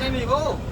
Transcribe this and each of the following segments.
哎，你给我。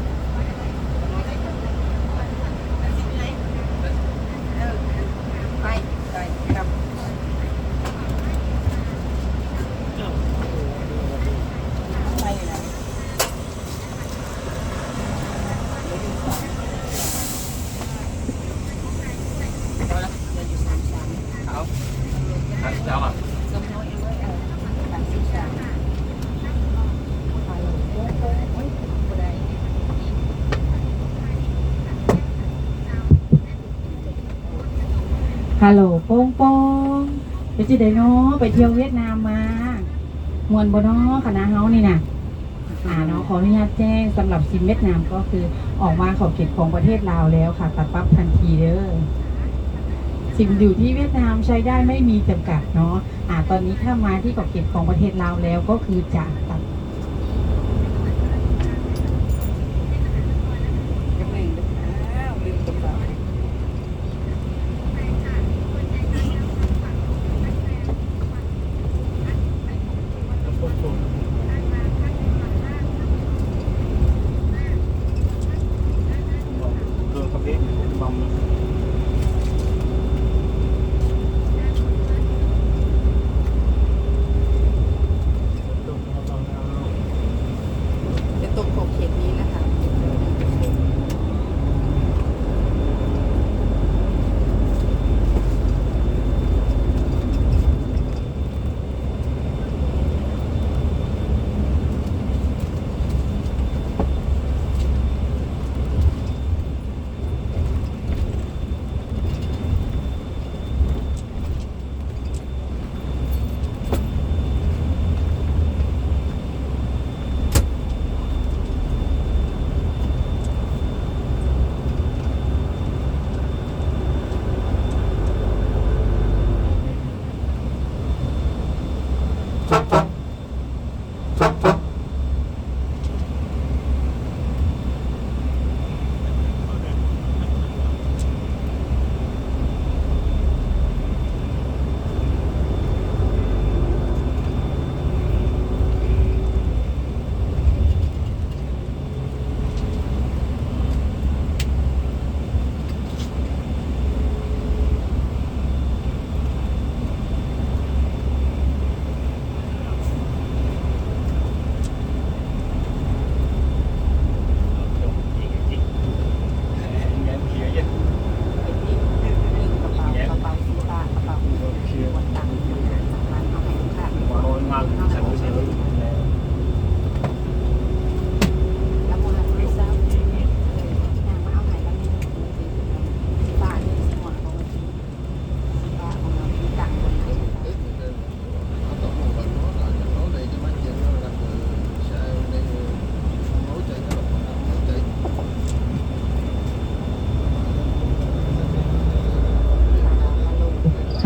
ฮัลโหลโป้งโป้งไปจิเดโนาะไปเที่ยวเวียดนามมามวนบเนาะคณะเฮานี่นะอ่าเนาะขออนุญาตแจ้งสำหรับซิมเวียดนามก็คือออกมาขอบเขตของประเทศลาวแล้วค่ะ ตัดปั๊บทันทีเด้อซิมอยู่ที่เวียดนามใช้ได้ไม่มีจำกัดเนาะอ่าตอนนี้ถ้ามาที่ขอบเขตของประเทศลาวแล้วก็คือจะตัด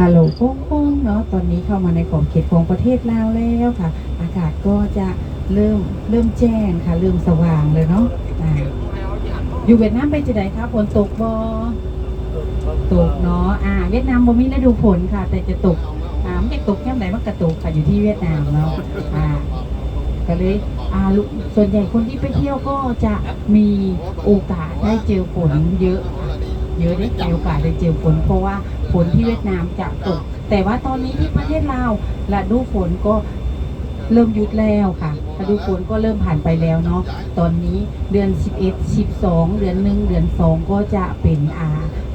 ฮัลโหลโป้งๆเนาะตอนนี้เข้ามาในขอบเขตของประเทศลาวแล้วค่ะ อากาศก็จะเริ่มเริ่มแจ้งค่ะ เริ่มสว่างเลยเนาะอ่าอยู่เวียดนามไปจะไหนคะฝนตกบ่ตกเนาะอ่า เวียดนามบ่มีฤดูฝนค่ะ แต่จะตกอ่าไมันจะตกแค่ไหนมันกระตกค่ะอยู่ที่เวียดนามเนาะอ่าก็เลยอ่าลุส่วนใหญ่คนที่ไปเที่ยวก็จะมีโอกาสได้เจอฝนเยอะ เยอะได้โอกาสได้เจอฝนเพราะว่า นที่เวียดนามจะตก แต่ว่าตอนนี้ที่ประเทศลาวฤดูฝนก็เริ่มหยุดแล้วค่ะฤดูฝนก็เริ่มผ่านไปแล้วเนาะ ตอนนี้เดือน 11 12 เดือนหนึ่งเดือนสองก็จะเป็นอ่า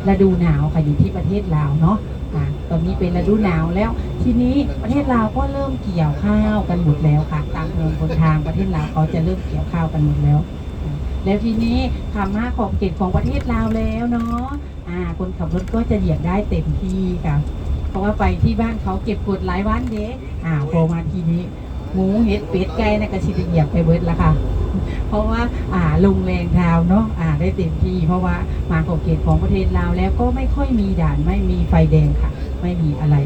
ฤดูหนาวค่ะอยู่ที่ประเทศลาวเนาะอ่าตอนนี้เป็นฤดูหนาวแล้ว ทีนี้ประเทศลาวก็เริ่มเกี่ยวข้าวกันหมดแล้วค่ะ ตามถนนบนทางประเทศลาวเขาจะเริ่มเกี่ยวข้าวกันหมดแล้ว แล้วทีนี้คำมาขอบเขตของประเทศลาวแล้วเนาะ อ่าคนขับรถก็จะเหยียบได้เต็มที่ค่ะ เพราะว่าไปที่บ้านเขาเก็บกดหลายวันเด้อ่าพอมาทีนี้หมูเห็ดเป็ดไก่นะก็ชิดเหยียบไปเบิดละค่ะ เพราะว่าอ่าลงแรงเท้าเนาะอ่าได้เต็มที่ เพราะว่ามาขอบเขตของประเทศลาวแล้วก็ไม่ค่อยมีด่านไม่มีไฟแดงค่ะ ไม่มีอะไร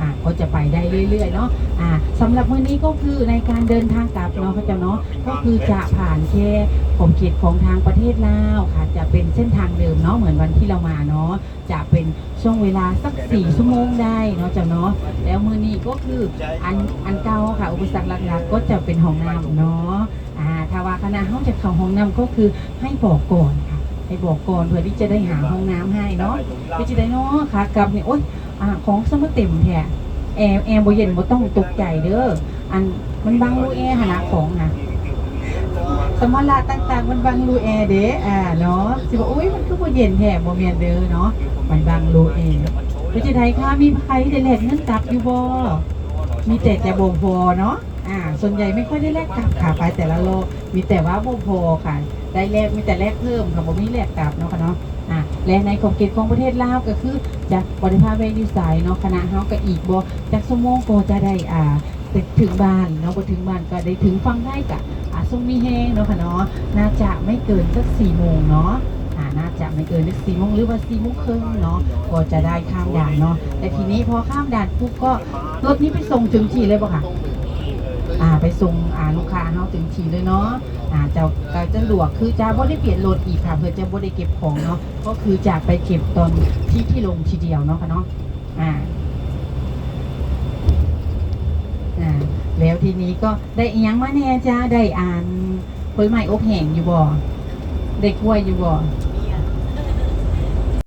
อ่าก็จะไปได้เรื่อยๆเนาะอ่าสำหรับมื้อนี้ก็คือในการเดินทางกลับเนาะพระเจ้าเนาะก็คือจะผ่านแค่ขอบเขตของทางประเทศลาวค่ะ จะเป็นเส้นทางเดิมเนาะเหมือนวันที่เรามาเนาะจะเป็นช่วงเวลาสักสี่ชั่วโมงได้เนาะเจ้าเนาะแล้วมื้อนี้ก็คืออันอันเก่าค่ะ อุปสรรคหลักๆก็จะเป็นห้องน้ำเนาะอ่าถ้าว่าคณะห้องจะเข้าห้องน้ำก็คือให้บอกก่อนค่ะ ให้บอกก่อนเพื่อที่จะได้หาห้องน้ำให้เนาะไม่ใช่ได้เนาะค่ะกลับเนี่ยโอ๊ยอ่าของสมเต็มแท้แอร์แอร์บ่เย็นบ่ต้องตกใจเด้ออันมันบังรูแอร์หนนะของนะสมรระต่างๆ มันบังรูแอร์เด้อ่าเนาะสิว่าอุ้ยมันคือบ่เย็นแท้บ่แม่นเด้อเนาะมันบังรูแอร์ไม่ใช่ไทยค่ะมีใครได้แลกเงินกลับอยู่บ่มีแต่จะบ่พอเนาะอ่า ส่วนใหญ่ไม่ค่อยได้แลกกลับค่ะไปแต่ละโลกมีแต่ว่าบ่พอค่ะ ได้แลกมีแต่แลกเพิ่มค่ะบ่มีแลกกลับเนาะค่ะเนาะอะและในขอบเขตของประเทศลาวก็คือจะบริภาคเวนิสัยเนาะคณะเฮาก็อีกบ่จากสมองก็จะได้อ่าถึงบ้านเนาะบ่ถึงบ้านก็ได้ถึงฟังได้กะอ่าส่งมีแฮงเนาะค่ะเนาะน่าจะไม่เกินสัก4โมงเนาะอ่าน่าจะไม่เกินสัก4โมงหรือว่า4โมงครึ่งเนาะก็จะได้ข้ามด่านเนาะแต่ทีนี้พอข้ามด่านปุ๊บก็รถนี้ไปส่งถึงที่เลยบ่ค่ะ อ่าไปส่งอ่าลูกค้าเฮาถึงทีเลยเนาะอ่าเจ้าก็จะสะดวกคือจะบ่ได้เปลี่ยนรถอีกค่ะเพื่อจะบ่ได้เก็บของเนาะก็คือจะไปเก็บตอนที่ที่ลงทีเดียวเนาะค่ะเนาะอ่าอ่าแล้วทีนี้ก็ได้อีหยังมาแน่จ้าได้อ่านเผยใหม่อบแห้งอยู่บ่ได้กล้วยอยู่บ่